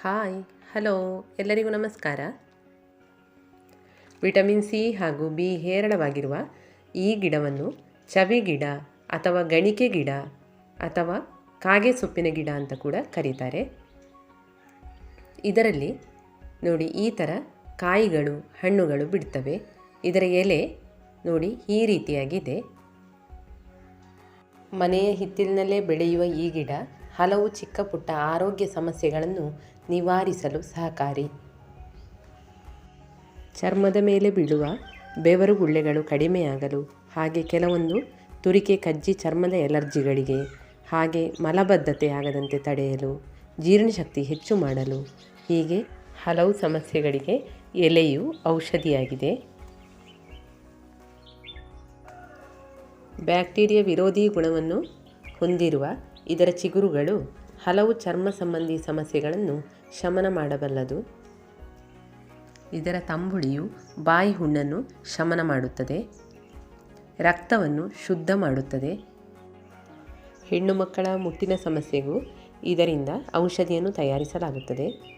Hi, hello, ಎಲ್ಲರಿಗೂ ನಮಸ್ಕಾರ. Vitamin C ಹಾಗೂ ಬಿ ಹೇರಳವಾಗಿರುವ ಈ ಗಿಡವನ್ನು ಚವಿ ಗಿಡ ಅಥವಾ ಗಣಿಕೆ ಗಿಡ ಅಥವಾ ಕಾಗೆ ಸೊಪ್ಪಿನ ಗಿಡ ಅಂತ ಕೂಡ ಕರೀತಾರೆ. ಇದರಲ್ಲಿ ನೋಡಿ ಈ ಥರ ಕಾಯಿಗಳು, ಹಣ್ಣುಗಳು ಬಿಡ್ತವೆ. ಇದರ ಎಲೆ ನೋಡಿ ಈ ರೀತಿಯಾಗಿದೆ. ಮನೆಯ ಹಿತ್ತಲಿನಲ್ಲೇ ಬೆಳೆಯುವ ಈ ಗಿಡ ಹಲವು ಚಿಕ್ಕ ಪುಟ್ಟ ಆರೋಗ್ಯ ಸಮಸ್ಯೆಗಳನ್ನು ನಿವಾರಿಸಲು ಸಹಕಾರಿ. ಚರ್ಮದ ಮೇಲೆ ಬೀಳುವ ಬೆವರು ಗುಳ್ಳೆಗಳು ಕಡಿಮೆಯಾಗಲು ಹಾಗೆ ಕೆಲವೊಂದು ತುರಿಕೆ ಕಜ್ಜಿ ಚರ್ಮದ ಎಲರ್ಜಿಗಳಿಗೆ ಹಾಗೆ ಮಲಬದ್ಧತೆ ಆಗದಂತೆ ತಡೆಯಲು ಜೀರ್ಣಶಕ್ತಿ ಹೆಚ್ಚು ಮಾಡಲು ಹೀಗೆ ಹಲವು ಸಮಸ್ಯೆಗಳಿಗೆ ಎಲೆಯು ಔಷಧಿಯಾಗಿದೆ. ಬ್ಯಾಕ್ಟೀರಿಯಾ ವಿರೋಧಿ ಗುಣವನ್ನು ಹೊಂದಿರುವ ಇದರ ಚಿಗುರುಗಳು ಹಲವು ಚರ್ಮ ಸಂಬಂಧಿ ಸಮಸ್ಯೆಗಳನ್ನು ಶಮನ ಮಾಡಬಲ್ಲದು. ಇದರ ತಂಬುಳಿಯು ಬಾಯಿ ಹುಣ್ಣನ್ನು ಶಮನ ಮಾಡುತ್ತದೆ. ರಕ್ತವನ್ನು ಶುದ್ಧ ಮಾಡುತ್ತದೆ. ಹೆಣ್ಣು ಮಕ್ಕಳ ಮುಟ್ಟಿನ ಸಮಸ್ಯೆಗೂ ಇದರಿಂದ ಔಷಧಿಯನ್ನು ತಯಾರಿಸಲಾಗುತ್ತದೆ.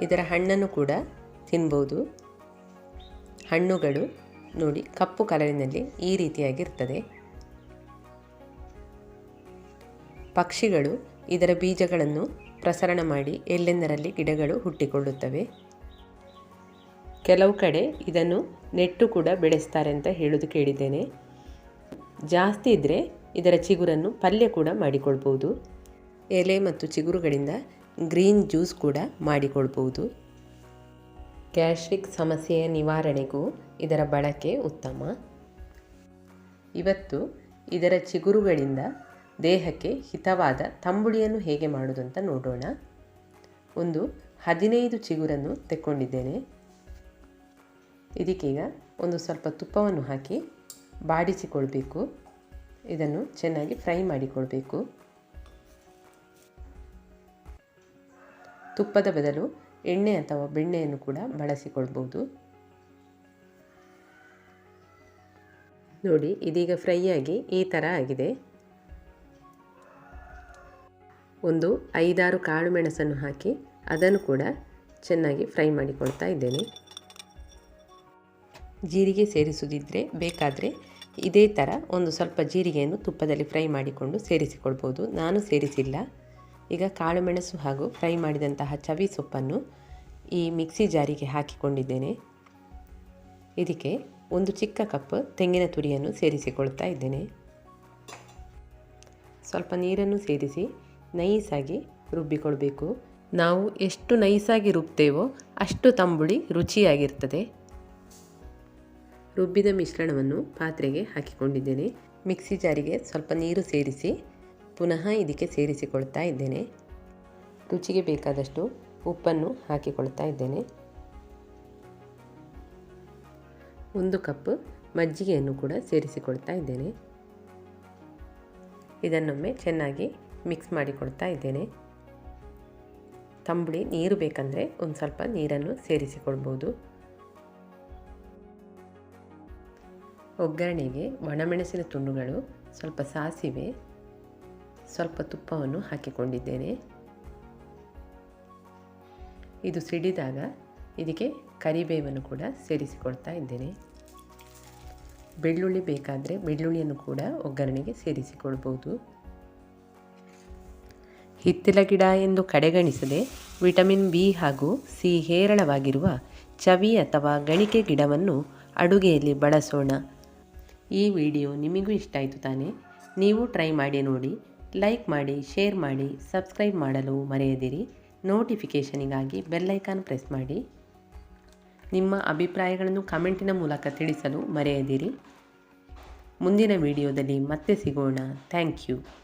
ಇದರ ಹಣ್ಣನ್ನು ಕೂಡ ತಿನ್ಬೋದು. ಹಣ್ಣುಗಳು ನೋಡಿ ಕಪ್ಪು ಕಲರಿನಲ್ಲಿ ಈ ರೀತಿಯಾಗಿರ್ತದೆ. ಪಕ್ಷಿಗಳು ಇದರ ಬೀಜಗಳನ್ನು ಪ್ರಸರಣ ಮಾಡಿ ಎಲ್ಲೆಂದರಲ್ಲಿ ಗಿಡಗಳು ಹುಟ್ಟಿಕೊಳ್ಳುತ್ತವೆ? ಕೆಲವು ಕಡೆ ಇದನ್ನು ನೆಟ್ಟು ಕೂಡ ಬೆಳೆಸ್ತಾರೆ ಅಂತ ಹೇಳೋದು ಕೇಳಿದ್ದೇನೆ. ಜಾಸ್ತಿ ಇದ್ದರೆ ಇದರ ಚಿಗುರನ್ನು ಪಲ್ಯ ಕೂಡ ಮಾಡಿಕೊಳ್ಬೋದು ಎಲೆ ಮತ್ತು ಚಿಗುರುಗಳಿಂದ ಗ್ರೀನ್ ಜ್ಯೂಸ್ ಕೂಡ ಮಾಡಿಕೊಳ್ಬೋದು ಗ್ಯಾಸ್ಟ್ರಿಕ್ ಸಮಸ್ಯೆಯ ನಿವಾರಣೆಗೂ ಇದರ ಬಳಕೆ ಉತ್ತಮ. ಇವತ್ತು ಇದರ ಚಿಗುರುಗಳಿಂದ ದೇಹಕ್ಕೆ ಹಿತವಾದ ತಂಬುಳಿಯನ್ನು ಹೇಗೆ ಮಾಡೋದು ಅಂತ ನೋಡೋಣ. ಒಂದು ಹದಿನೈದು ಚಿಗುರನ್ನು ತೆಕ್ಕೊಂಡಿದ್ದೇನೆ. ಇದಕ್ಕೀಗ ಒಂದು ಸ್ವಲ್ಪ ತುಪ್ಪವನ್ನು ಹಾಕಿ ಬಾಡಿಸಿಕೊಳ್ಬೇಕು. ಇದನ್ನು ಚೆನ್ನಾಗಿ ಫ್ರೈ ಮಾಡಿಕೊಳ್ಬೇಕು. ತುಪ್ಪದ ಬದಲು ಎಣ್ಣೆ ಅಥವಾ ಬೆಣ್ಣೆಯನ್ನು ಕೂಡ ಬಳಸಿಕೊಳ್ಬೋದು ನೋಡಿ, ಇದೀಗ ಫ್ರೈ ಆಗಿ ಈ ಥರ ಆಗಿದೆ. ಒಂದು ಐದಾರು ಕಾಳು ಮೆಣಸನ್ನು ಹಾಕಿ ಅದನ್ನು ಕೂಡ ಚೆನ್ನಾಗಿ ಫ್ರೈ ಮಾಡಿಕೊಳ್ತಾ ಇದ್ದೇನೆ. ಜೀರಿಗೆ ಸೇರಿಸುವುದಿದ್ದರೆ ಬೇಕಾದರೆ ಇದೇ ಥರ ಒಂದು ಸ್ವಲ್ಪ ಜೀರಿಗೆಯನ್ನು ತುಪ್ಪದಲ್ಲಿ ಫ್ರೈ ಮಾಡಿಕೊಂಡು ಸೇರಿಸಿಕೊಳ್ಬೋದು. ನಾನು ಸೇರಿಸಿಲ್ಲ. ಈಗ ಕಾಳುಮೆಣಸು ಹಾಗೂ ಫ್ರೈ ಮಾಡಿದಂತಹ ಚವಿ ಸೊಪ್ಪನ್ನು ಈ ಮಿಕ್ಸಿ ಜಾರಿಗೆ ಹಾಕಿಕೊಂಡಿದ್ದೇನೆ. ಇದಕ್ಕೆ ಒಂದು ಚಿಕ್ಕ ಕಪ್ ತೆಂಗಿನ ತುರಿಯನ್ನು ಸೇರಿಸಿಕೊಳ್ತಾ ಇದ್ದೇನೆ. ಸ್ವಲ್ಪ ನೀರನ್ನು ಸೇರಿಸಿ ನೈಸಾಗಿ ರುಬ್ಬಿಕೊಳ್ಬೇಕು. ನಾವು ಎಷ್ಟು ನೈಸಾಗಿ ರುಬ್ತೇವೋ ಅಷ್ಟು ತಂಬುಳಿ ರುಚಿಯಾಗಿರ್ತದೆ. ರುಬ್ಬಿದ ಮಿಶ್ರಣವನ್ನು ಪಾತ್ರೆಗೆ ಹಾಕಿಕೊಂಡಿದ್ದೇನೆ. ಮಿಕ್ಸಿ ಜಾರಿಗೆ ಸ್ವಲ್ಪ ನೀರು ಸೇರಿಸಿ ಪುನಃ ಇದಕ್ಕೆ ಸೇರಿಸಿಕೊಳ್ತಾ ಇದ್ದೇನೆ. ರುಚಿಗೆ ಬೇಕಾದಷ್ಟು ಉಪ್ಪನ್ನು ಹಾಕಿಕೊಳ್ತಾ ಇದ್ದೇನೆ. ಒಂದು ಕಪ್ ಮಜ್ಜಿಗೆಯನ್ನು ಕೂಡ ಸೇರಿಸಿಕೊಳ್ತಾ ಇದ್ದೇನೆ. ಇದನ್ನೊಮ್ಮೆ ಚೆನ್ನಾಗಿ ಮಿಕ್ಸ್ ಮಾಡಿಕೊಳ್ತಾ ಇದ್ದೇನೆ. ತಂಬುಳಿ ನೀರು ಬೇಕಂದರೆ ಒಂದು ಸ್ವಲ್ಪ ನೀರನ್ನು ಸೇರಿಸಿಕೊಳ್ಬೋದು ಒಗ್ಗರಣೆಗೆ ಒಣಮೆಣಸಿನ ತುಂಡುಗಳು ಸ್ವಲ್ಪ ಸಾಸಿವೆ, ಸ್ವಲ್ಪ ತುಪ್ಪವನ್ನು ಹಾಕಿಕೊಂಡಿದ್ದೇನೆ. ಇದು ಸಿಡಿದಾಗ ಇದಕ್ಕೆ ಕರಿಬೇವನ್ನು ಕೂಡ ಸೇರಿಸಿಕೊಳ್ತಾ ಇದ್ದೇನೆ. ಬೆಳ್ಳುಳ್ಳಿ ಬೇಕಾದರೆ ಬೆಳ್ಳುಳ್ಳಿಯನ್ನು ಕೂಡ ಒಗ್ಗರಣೆಗೆ ಸೇರಿಸಿಕೊಳ್ಬೋದು ಹಿತ್ತಿಲ ಗಿಡ ಎಂದು ಕಡೆಗಣಿಸದೆ ವಿಟಮಿನ್ ಬಿ ಹಾಗೂ ಸಿ ಹೇರಳವಾಗಿರುವ ಚವಿ ಅಥವಾ ಗಣಿಕೆ ಗಿಡವನ್ನು ಅಡುಗೆಯಲ್ಲಿ ಬಳಸೋಣ. ಈ ವಿಡಿಯೋ ನಿಮಗೂ ಇಷ್ಟ ಆಯಿತು ತಾನೇ? ನೀವು ಟ್ರೈ ಮಾಡಿ ನೋಡಿ, ಲೈಕ್ ಮಾಡಿ, ಶೇರ್ ಮಾಡಿ, ಸಬ್ಸ್ಕ್ರೈಬ್ ಮಾಡಲು ಮರೆಯದಿರಿ. ನೋಟಿಫಿಕೇಷನಿಗಾಗಿ ಬೆಲ್ಲೈಕಾನ್ ಪ್ರೆಸ್ ಮಾಡಿ. ನಿಮ್ಮ ಅಭಿಪ್ರಾಯಗಳನ್ನು ಕಮೆಂಟಿನ ಮೂಲಕ ತಿಳಿಸಲು ಮರೆಯದಿರಿ. ಮುಂದಿನ ವಿಡಿಯೋದಲ್ಲಿ ಮತ್ತೆ ಸಿಗೋಣ. Thank you.